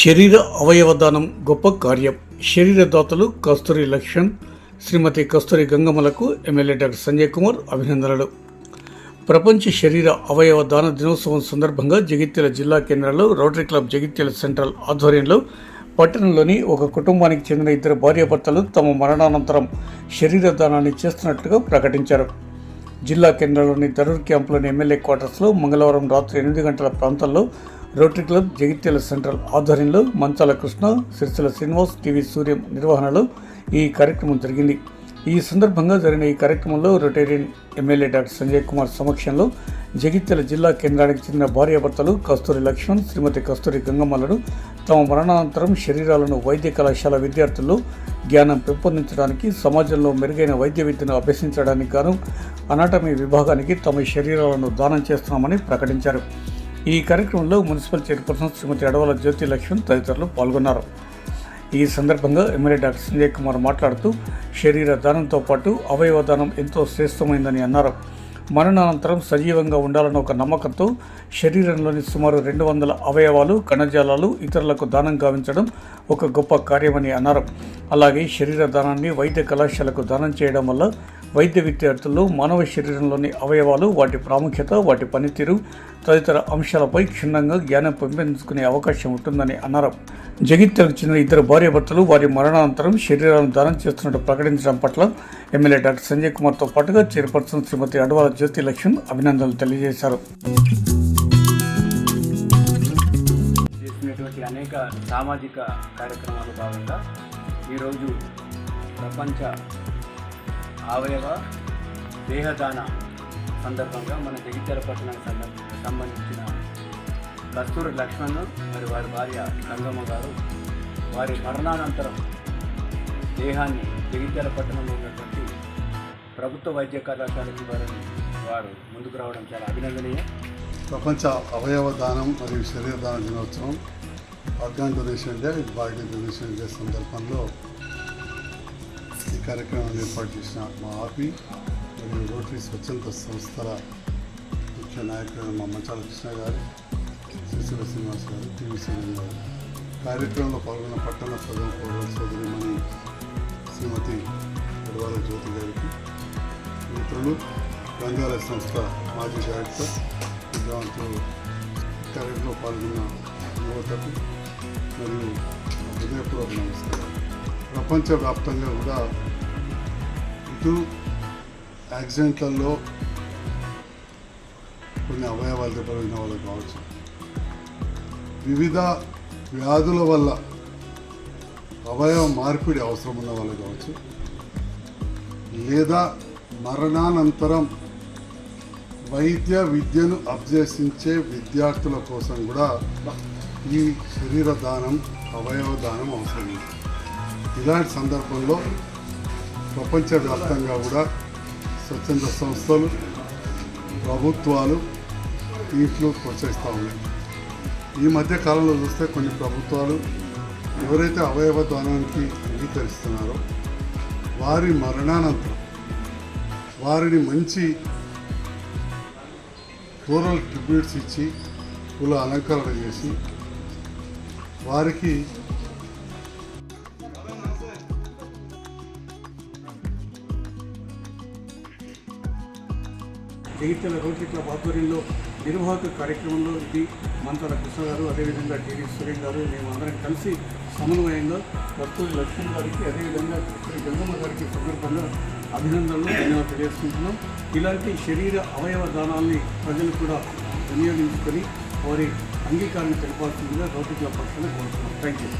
శరీర అవయవ దానం గొప్ప కార్యం. శరీర దాతలు కస్తూరి లక్ష్మణ్ శ్రీమతి కస్తూరి గంగమ్మలకు ఎమ్మెల్యే డాక్టర్ సంజయ్ కుమార్ అభినందనలు. ప్రపంచ శరీర అవయవ దాన దినోత్సవం సందర్భంగా జగిత్యాల జిల్లా కేంద్రంలో రోటరీ క్లబ్ జగిత్యాల సెంట్రల్ ఆధ్వర్యంలో పట్టణంలోని ఒక కుటుంబానికి చెందిన ఇద్దరు భార్యాభర్తలు తమ మరణానంతరం శరీర దానాన్ని చేస్తున్నట్లుగా ప్రకటించారు. జిల్లా కేంద్రంలోని దరూర్ క్యాంపులోని ఎమ్మెల్యే క్వార్టర్స్లో మంగళవారం రాత్రి ఎనిమిది గంటల ప్రాంతంలో రోటరీ క్లబ్ జగిత్యాల సెంట్రల్ ఆధ్వర్యంలో మంచాల కృష్ణ సిరిసిల శ్రీనివాస్ టీవీ సూర్యం నిర్వహణలో ఈ కార్యక్రమం జరిగింది. ఈ సందర్భంగా జరిగిన ఈ కార్యక్రమంలో Rotarian MLA doctor Sanjay Kumar సమక్షంలో జగిత్యాల జిల్లా కేంద్రానికి చెందిన భార్యాభర్తలు కస్తూరి లక్ష్మణ్ శ్రీమతి కస్తూరి గంగమ్మలను తమ మరణానంతరం శరీరాలను వైద్య కళాశాల విద్యార్థుల్లో జ్ఞానం పెంపొందించడానికి సమాజంలో మెరుగైన వైద్య విద్యను అభ్యసించడానికి గాను అనాటమీ విభాగానికి తమ శరీరాలను దానం చేస్తున్నామని ప్రకటించారు. ఈ కార్యక్రమంలో మున్సిపల్ చైర్పర్సన్ శ్రీమతి అడవల జ్యోతి లక్ష్మణ్ తదితరులు పాల్గొన్నారు. ఈ సందర్భంగా ఎమ్మెల్యే డాక్టర్ సంజయ్ కుమార్ మాట్లాడుతూ శరీర దానంతో పాటు అవయవ దానం ఎంతో శ్రేష్టమైందని అన్నారు. మరణానంతరం సజీవంగా ఉండాలన్న ఒక నమ్మకంతో శరీరంలోని సుమారు రెండు వందల అవయవాలు కణజాలాలు ఇతరులకు దానం గావించడం ఒక గొప్ప కార్యమని అన్నారు. అలాగే శరీర దానాన్ని వైద్య కళాశాలకు దానం చేయడం వల్ల వైద్య విద్యార్థుల్లో మానవ శరీరంలోని అవయవాలు వాటి ప్రాముఖ్యత వాటి పనితీరు తదితర అంశాలపై క్షుణ్ణంగా జ్ఞానం పెంపొందించుకునే అవకాశం ఉంటుందని అన్నారు. జగిత్యాలకు చెందిన ఇద్దరు భార్యాభర్తలు వారి మరణానంతరం శరీరాలను దానం చేస్తున్నట్టు ప్రకటించడం పట్ల ఎమ్మెల్యే డాక్టర్ సంజయ్ కుమార్తో పాటుగా చైర్పర్సన్ శ్రీమతి అడ్వాల జ్యోతి లక్ష్మణ్ అభినందనలు తెలియజేశారు. చేసినటువంటి అనేక సామాజిక కార్యక్రమాలు భాగంగా ఈరోజు ప్రపంచ అవయవ దేహదాన సందర్భంగా మన జగిత్యాల పట్టణానికి సంబంధించిన కస్తూరి లక్ష్మణ్ మరి వారి భార్య గంగమ్మ గారు వారి మరణానంతరం దేహాన్ని జగిత్యాల పట్టణంలో ఉన్నటువంటి ప్రభుత్వ వైద్య కళాశాలకి వారిని వారు ముందుకు రావడం చాలా అభినందనీయం. ప్రపంచ అవయవ దానం మరియు శరీర దాన దినోత్సవం organ donation day body donation day సందర్భంలో ఈ కార్యక్రమాన్ని ఏర్పాటు చేసిన మా ఆర్మీ మరియు రోటరీ స్వచ్ఛంద సంస్థల ముఖ్య నాయకులు మా మంచాల కృష్ణ గారు శ్రీశివ శ్రీనివాస్ గారు టీవీ సీఎం గారు. కార్యక్రమంలో పాల్గొన్న పట్టణ ప్రజల పౌరుల సోదరిమణి శ్రీమతి గడవాల జ్యోతి గారికి మిత్రులు గ్రంథాలయ సంస్థ మాజీ డైరెక్టర్ దాంతో కార్యక్రమంలో పాల్గొన్న యువతకు మరియు హృదయపూర్వక నమస్కారం ప్రపంచవ్యాప్తంగా కూడా ఇటు యాక్సిడెంట్లలో కొన్ని అవయవాలు దెబ్బతిన్న వాళ్ళు కావచ్చు. వివిధ వ్యాధుల వల్ల అవయవ మార్పిడి అవసరం ఉన్న వాళ్ళు కావచ్చు. లేదా మరణానంతరం వైద్య విద్యను అభ్యసించే విద్యార్థుల కోసం కూడా ఈ శరీర దానం అవయవ దానం అవసరం. ఇలాంటి సందర్భంలో ప్రపంచవ్యాప్తంగా కూడా స్వచ్ఛంద సంస్థలు ప్రభుత్వాలు దీంట్లో ప్రోత్సహిస్తూ ఉన్నాయి. ఈ మధ్య కాలంలో చూస్తే కొన్ని ప్రభుత్వాలు ఎవరైతే అవయవ దానానికి అంగీకరిస్తున్నారో వారి మరణానంతరం వారిని మంచి ఫ్లోరల్ ట్రిబ్యూట్స్ ఇచ్చి పూల అలంకరణ చేసి వారికి జగిత్యాల రోటరీ క్లబ్ ఆధ్వర్యంలో నిర్వాహక కార్యక్రమంలో ఇది మంతాల కృష్ణ గారు అదేవిధంగా టీవీ సురేష్ గారు మేము అందరం కలిసి సమన్వయంగా కస్తూరి లక్ష్మణ్ గారికి అదేవిధంగా కస్తూరి గంగమ్మ గారికి సందర్భంగా అభినందనలు ధన్యవాదాలు తెలియజేసుకుంటున్నాం. ఇలాంటి శరీర అవయవ దానాల్ని ప్రజలు కూడా వినియోగించుకొని వారి అంగీకారాన్ని తెలపాల్సిందిగా రోటరీ క్లబ్ పక్షాన కోరుతున్నాం. Thank you